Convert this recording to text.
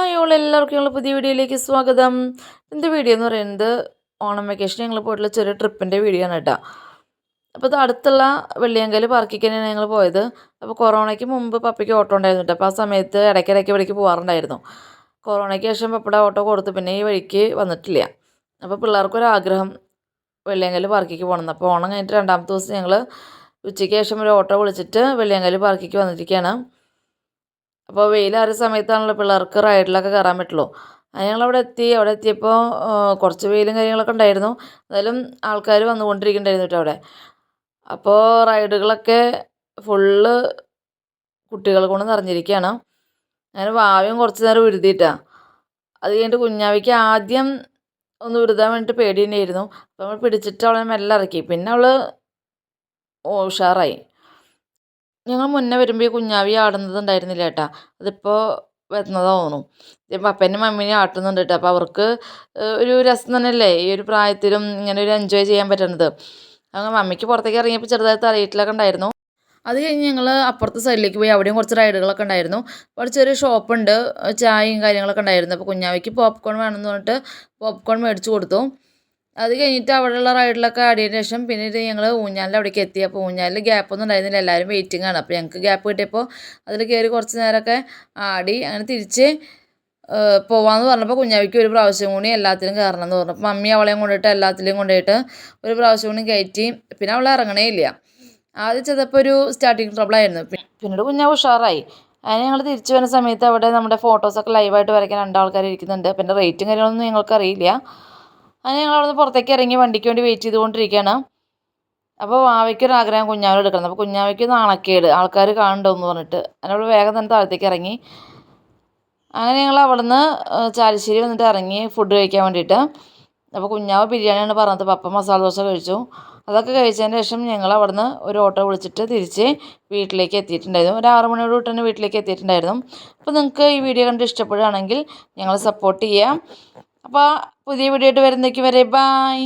Hi all എല്ലാവർക്കും ഞങ്ങൾ പുതിയ വീഡിയോയിലേക്ക് സ്വാഗതം. എന്റെ വീഡിയോ എന്ന് പറയുന്നത് ഓണം വെക്കേഷൻ ഞങ്ങൾ പോയിട്ടുള്ള ചെറിയ ട്രിപ്പിന്റെ വീഡിയോ ആണ് കേട്ടോ അപ്പോൾ ഇത് അടുത്തുള്ള വെള്ളിയങ്കൽ പാർക്കിൽ തന്നെയാണ് ഞങ്ങൾ പോയത്. അപ്പോൾ കൊറോണയ്ക്ക് മുമ്പ് പപ്പയ്ക്ക് ഓട്ടോ ഉണ്ടായിരുന്നു കേട്ടോ അപ്പോൾ ആ സമയത്ത് ഇടയ്ക്കിടയ്ക്ക് വഴിക്ക് പോകാറുണ്ടായിരുന്നു കൊറോണയ്ക്ക് ശേഷം പപ്പയുടെ ഓട്ടോ കൊടുത്തു പിന്നെ ഈ വഴിക്ക് വന്നിട്ടില്ല. അപ്പോൾ പിള്ളേർക്കൊരാഗ്രഹം വെള്ളിയങ്കൽ പാർക്കിക്ക് പോകണം അപ്പോൾ ഓണം കഴിഞ്ഞിട്ട് രണ്ടാമത്തെ ദിവസം ഞങ്ങൾ ഉച്ചയ്ക്ക് ശേഷം ഒരു ഓട്ടോ വിളിച്ചിട്ട് വെള്ളിയങ്കൽ പാർക്കിക്ക് വന്നിരിക്കുകയാണ് അപ്പോൾ വെയിലാറിയ സമയത്താണല്ലോ പിള്ളേർക്ക് റൈഡിലൊക്കെ കയറാൻ പറ്റുള്ളൂ. അത് ഞങ്ങളവിടെ എത്തി. അവിടെ എത്തിയപ്പോൾ കുറച്ച് വെയിലും കാര്യങ്ങളൊക്കെ ഉണ്ടായിരുന്നു. എന്തായാലും ആൾക്കാർ വന്നുകൊണ്ടിരിക്കുന്നുണ്ടായിരുന്നു കേട്ടോ അവിടെ. അപ്പോൾ റൈഡുകളൊക്കെ ഫുള്ള് കുട്ടികൾ കൊണ്ട് നിറഞ്ഞിരിക്കുകയാണ്. അങ്ങനെ വാവയും കുറച്ച് നേരം ഉരുതിയിട്ടാ. അത് കഴിഞ്ഞിട്ട് കുഞ്ഞാവിക്ക് ആദ്യം ഒന്ന് ഉരുതാൻ വേണ്ടിയിട്ട് പേടി തന്നെയായിരുന്നു. അപ്പോൾ നമ്മൾ പിടിച്ചിട്ട് അവളെ മെല്ലെ ഇറക്കി. പിന്നെ അവൾ ഉഷാറായി. ഞങ്ങൾ മുന്നേ വരുമ്പോൾ ഈ കുഞ്ഞാവി ആടുന്നത് ഉണ്ടായിരുന്നില്ല കേട്ടാ അതിപ്പോൾ വരുന്നതാ തോന്നുന്നു. പപ്പേനെയും മമ്മീനെയും ആട്ടുന്നുണ്ട് കേട്ടോ. അപ്പോൾ അവർക്ക് ഒരു രസം തന്നെയല്ലേ? ഈ ഒരു പ്രായത്തിലും ഇങ്ങനെ ഒരു എൻജോയ് ചെയ്യാൻ പറ്റുന്നത്. അങ്ങനെ മമ്മിക്ക് പുറത്തേക്ക് ഇറങ്ങിയപ്പോൾ ചെറുതായിട്ട് അറിയിട്ടിലൊക്കെ ഉണ്ടായിരുന്നു. അത് കഴിഞ്ഞ് ഞങ്ങൾ അപ്പുറത്തെ സൈഡിലേക്ക് പോയി. അവിടെയും കുറച്ച് റൈഡുകളൊക്കെ ഉണ്ടായിരുന്നു. അവിടെ ചെറിയ ഷോപ്പുണ്ട്. ചായയും കാര്യങ്ങളൊക്കെ ഉണ്ടായിരുന്നു. അപ്പോൾ കുഞ്ഞാവിക്ക് പോപ്കോൺ വേണമെന്ന് പറഞ്ഞിട്ട് പോപ്കോൺ മേടിച്ച് കൊടുത്തു. അത് കഴിഞ്ഞിട്ട് അവിടെയുള്ള റൈഡിലൊക്കെ ആടിയതിന് ശേഷം പിന്നെ ഇത് ഞങ്ങൾ ഊഞ്ഞാലിന്റെ അവിടേക്ക് എത്തി. അപ്പോൾ ഊഞ്ഞാലിൽ ഗ്യാപ്പൊന്നും ഉണ്ടായിരുന്നില്ല. എല്ലാവരും വെയിറ്റിംഗ് ആണ്. അപ്പോൾ ഞങ്ങൾക്ക് ഗ്യാപ്പ് കിട്ടിയപ്പോൾ അതിൽ കയറി കുറച്ച് നേരമൊക്കെ ആടി അങ്ങനെ തിരിച്ച് പോവാമെന്ന് പറഞ്ഞപ്പോൾ കുഞ്ഞാവിക്ക് ഒരു പ്രാവശ്യം കൂടി എല്ലാത്തിലും കയറണം എന്ന് പറഞ്ഞു. അപ്പോൾ മമ്മി അവളെയും കൊണ്ടിട്ട് എല്ലാത്തിലും കൊണ്ടുപോയിട്ട് ഒരു പ്രാവശ്യം കൂടി കയറ്റി. പിന്നെ അവളെ ഇറങ്ങണേ ഇല്ല ആദ്യം ചെയ്തപ്പോൾ ഒരു സ്റ്റാർട്ടിങ് ട്രബിളായിരുന്നു പിന്നീട് കുഞ്ഞാവ് ഉഷാറായി. അതിന് ഞങ്ങൾ തിരിച്ചു വരുന്ന സമയത്ത് അവിടെ നമ്മുടെ ഫോട്ടോസൊക്കെ ലൈവായിട്ട് വരയ്ക്കാൻ രണ്ടാൾക്കാർ ഇരിക്കുന്നുണ്ട്. പിന്നെ റേറ്റും കാര്യങ്ങളൊന്നും ഞങ്ങൾക്ക് അറിയില്ല അങ്ങനെ ഞങ്ങൾ അവിടുന്ന് പുറത്തേക്ക് ഇറങ്ങി വണ്ടിക്ക് വേണ്ടി വെയിറ്റ് ചെയ്തുകൊണ്ടിരിക്കുകയാണ്. അപ്പോൾ വാവയ്ക്കൊരു ആഗ്രഹം കുഞ്ഞാവിനെ എടുക്കണം. അപ്പോൾ കുഞ്ഞാവയ്ക്ക് നാണക്കേട്. ആൾക്കാർ കാണണ്ടോ എന്ന് പറഞ്ഞിട്ട് അതിനോട് വേഗം തന്നെ താഴത്തേക്ക് ഇറങ്ങി. അങ്ങനെ ഞങ്ങൾ അവിടുന്ന് ചാലിശ്ശേരി വന്നിട്ട് ഇറങ്ങി ഫുഡ് കഴിക്കാൻ വേണ്ടിയിട്ട്. അപ്പോൾ കുഞ്ഞാവ് ബിരിയാണിയാണ് പറഞ്ഞത്. പപ്പ മസാല ദോശ കഴിച്ചു. അതൊക്കെ കഴിച്ചതിന് ശേഷം ഞങ്ങൾ അവിടുന്ന് ഒരു ഓട്ടോ വിളിച്ചിട്ട് തിരിച്ച് വീട്ടിലേക്ക് എത്തിയിട്ടുണ്ടായിരുന്നു. ഒരു ആറ് മണിയോട് തൊട്ട് തന്നെ വീട്ടിലേക്ക് എത്തിയിട്ടുണ്ടായിരുന്നു. അപ്പോൾ നിങ്ങൾക്ക് ഈ വീഡിയോ കണ്ട് ഇഷ്ടപ്പെടുകയാണെങ്കിൽ ഞങ്ങളെ സപ്പോർട്ട് ചെയ്യാം അപ്പോൾ പുതിയ വീഡിയോ ആയിട്ട് വരുന്നേക്ക് വരെ ബായ്